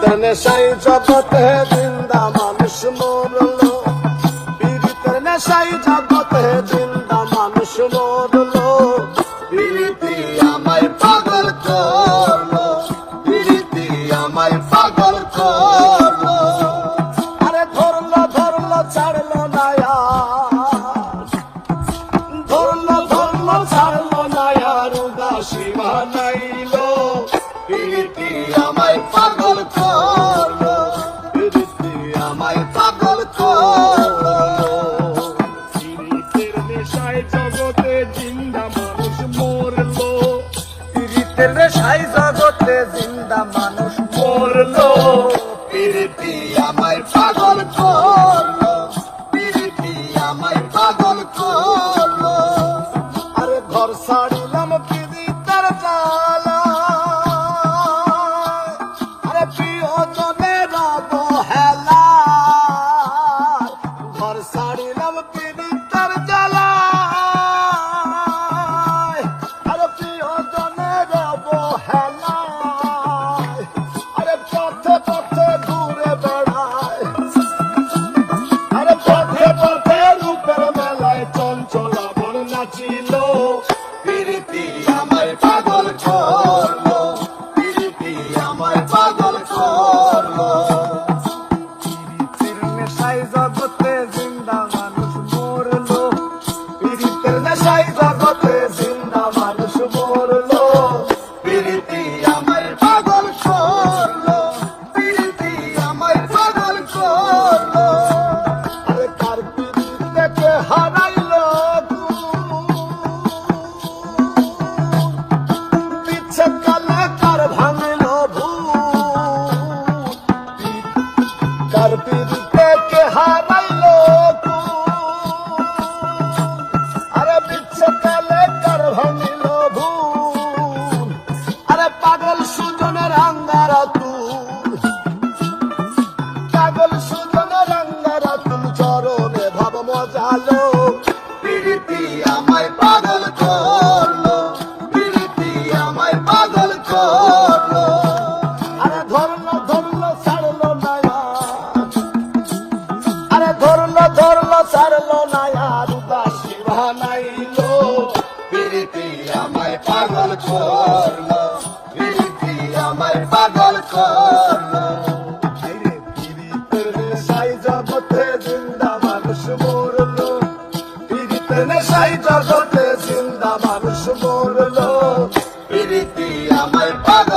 পীড়িতের নেশাই জগতে জিন্দা মানুষ মরলো। পীড়িতের নেশাই জগতে জিন্দা মানুষ মরলো। পীড়িতি আমায় পাগল করল, পীড়িতি আমায় পাগল করল। আরে ধরলো ধরলো, ছাড়লো না আর। ধরলো ধরলো, ছাড়লো না আর উদাসী বানাইলো প্রীতি আমায় পাগল করল পাগল সুজনের আঙ্গার তুল চরণে ভাব মজালো প্রীতি আমায় পাগল করল, প্রীতি আমায় পাগল করল। আরে ধরলো ধরলো ছাড়লো না আরে। ধরলো ধরলো ছাড়লো না আর উদাসী বানাইলো প্রীতি আমায় পাগল করল। নেশায় জগতে জিন্দা মানুষ মরলো প্রীতি আমায় পাগল